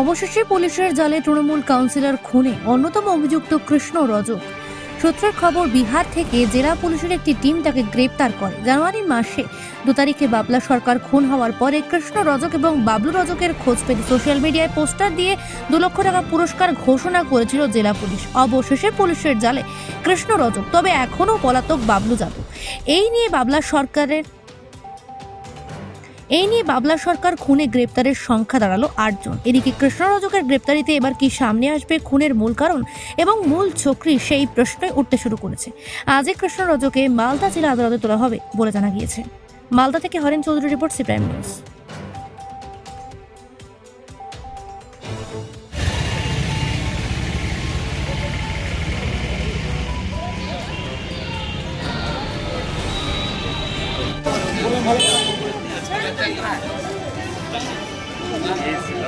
অবশেষে পুলিশের জালে তৃণমূল কাউন্সিলর খুনে অন্যতম অভিযুক্ত কৃষ্ণ রজক। সূত্রের খবর, বিহার থেকে জেলা পুলিশের একটি টিম তাকে গ্রেপ্তার করে। জানুয়ারি মাসে দু তারিখে বাবলা সরকার খুন হওয়ার পরে কৃষ্ণ রজক এবং বাবলু রজকের খোঁজ পেতে সোশ্যাল মিডিয়ায় পোস্টার দিয়ে দু লক্ষ টাকা পুরস্কার ঘোষণা করেছিল জেলা পুলিশ। অবশেষে পুলিশের জালে কৃষ্ণ রজক, তবে এখনও পলাতক বাবলু যাদব। এই নিয়ে বাবলা সরকারের এই নিয়ে বাবলা সরকার খুনে গ্রেপ্তারের সংখ্যা দাঁড়াল আটজন। এদিকে কৃষ্ণ রজকের গ্রেপ্তারিতে এবার কি সামনে আসবে খুনের মূল কারণ এবং মূল চক্রী সেই প্রশ্নে উঠতে শুরু করেছে। আজই কৃষ্ণ রজকে মালদা জেলা আদালতে তোলা হবে বলে জানা গিয়েছে। মালদা থেকে Haren Chowdhury report C news. is